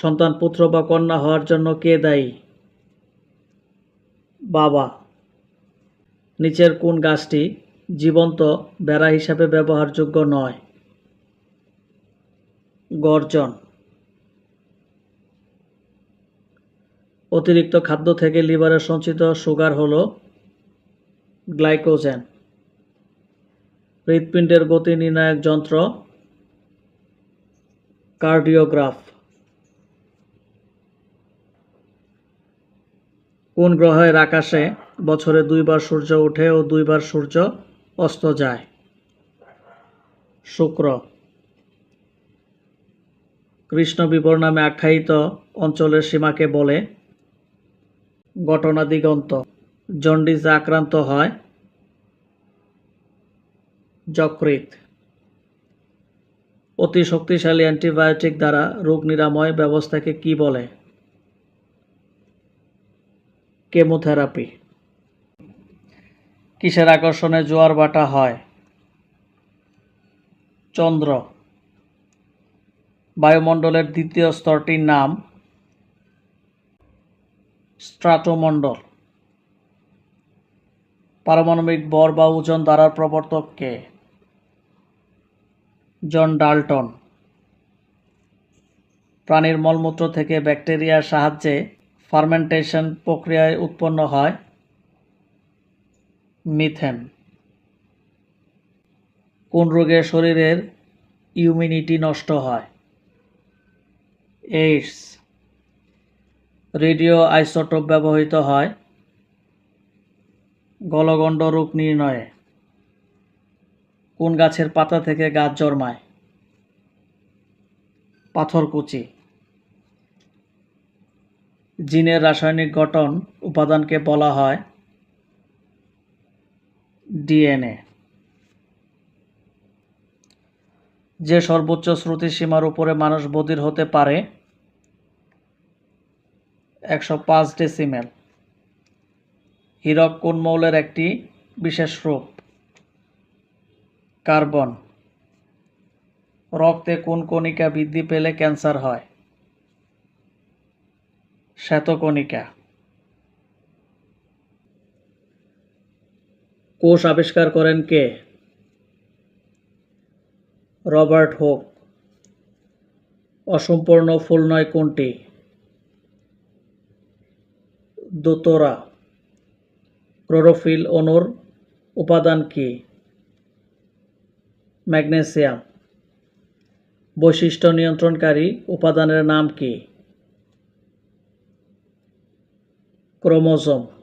সন্তান, পুত্র বা কন্যা হওয়ার জন্য কে দায়ী? বাবা। নিচের কোন গাছটি জীবন্ত বেড়া হিসাবে ব্যবহারযোগ্য নয়? গর্জন। অতিরিক্ত খাদ্য থেকে লিভারে সঞ্চিত সুগার হল গ্লাইকোজেন। হৃৎপিণ্ডের গতি নির্ণায়ক যন্ত্র। কার্ডিওগ্রাফ। কোন গ্রহের আকাশে বছরে দুইবার সূর্য ওঠে ও দুইবার সূর্য অস্ত যায়? শুক্র। কৃষ্ণ বিবর নামে আখ্যায়িত অঞ্চলের সীমাকে বলে ঘটনা দিগন্ত। জন্ডিসে আক্রান্ত হয় যকৃত অতি শক্তিশালী অ্যান্টিবায়োটিক দ্বারা রোগ নিরাময় ব্যবস্থাকে কি বলে? কেমোথেরাপি। কিসের আকর্ষণে জোয়ার ভাটা হয়? চন্দ্র। বায়ুমণ্ডলের দ্বিতীয় স্তরটির নাম স্ট্রাটোমণ্ডল। পারমাণবিক বর বা ওজন দ্বারার প্রবর্তক কে? John Dalton. প্রাণীর মলমূত্র থেকে ব্যাকটেরিয়ার সাহায্যে ফার্মেন্টেশন প্রক্রিয়ায় উৎপন্ন হয় মিথেন। কোন রোগে শরীরের ইমিউনিটি নষ্ট হয়? এইডস। রেডিও আইসোটোপ ব্যবহৃত হয় গলগণ্ড রোগ নির্ণয়ে। কোন গাছের পাতা থেকে গাছ জন্মায়? পাথরকুচি। জিনের রাসায়নিক গঠন উপাদানকে বলা হয় ডিএনএ। যে সর্বোচ্চ শ্রুতি সীমার উপরে মানুষ বধির হতে পারে একশো পাঁচ ডেসিমেল। হীরক কোন মৌলের একটি বিশেষ রূপ? কার্বন। রক্তে কোন কণিকা বৃদ্ধি পেলে ক্যান্সার হয়? শ্বেতকণিকা। কোষ আবিষ্কার করেন কে? রবার্ট হোক। অসম্পূর্ণ ফুল নয় কোনটি? দোতরা। ক্লোরোফিল অণুর উপাদান কি? ম্যাগনেসিয়াম। বৈশিষ্ট্য নিয়ন্ত্রণকারী উপাদানের নাম কি? cromossomo.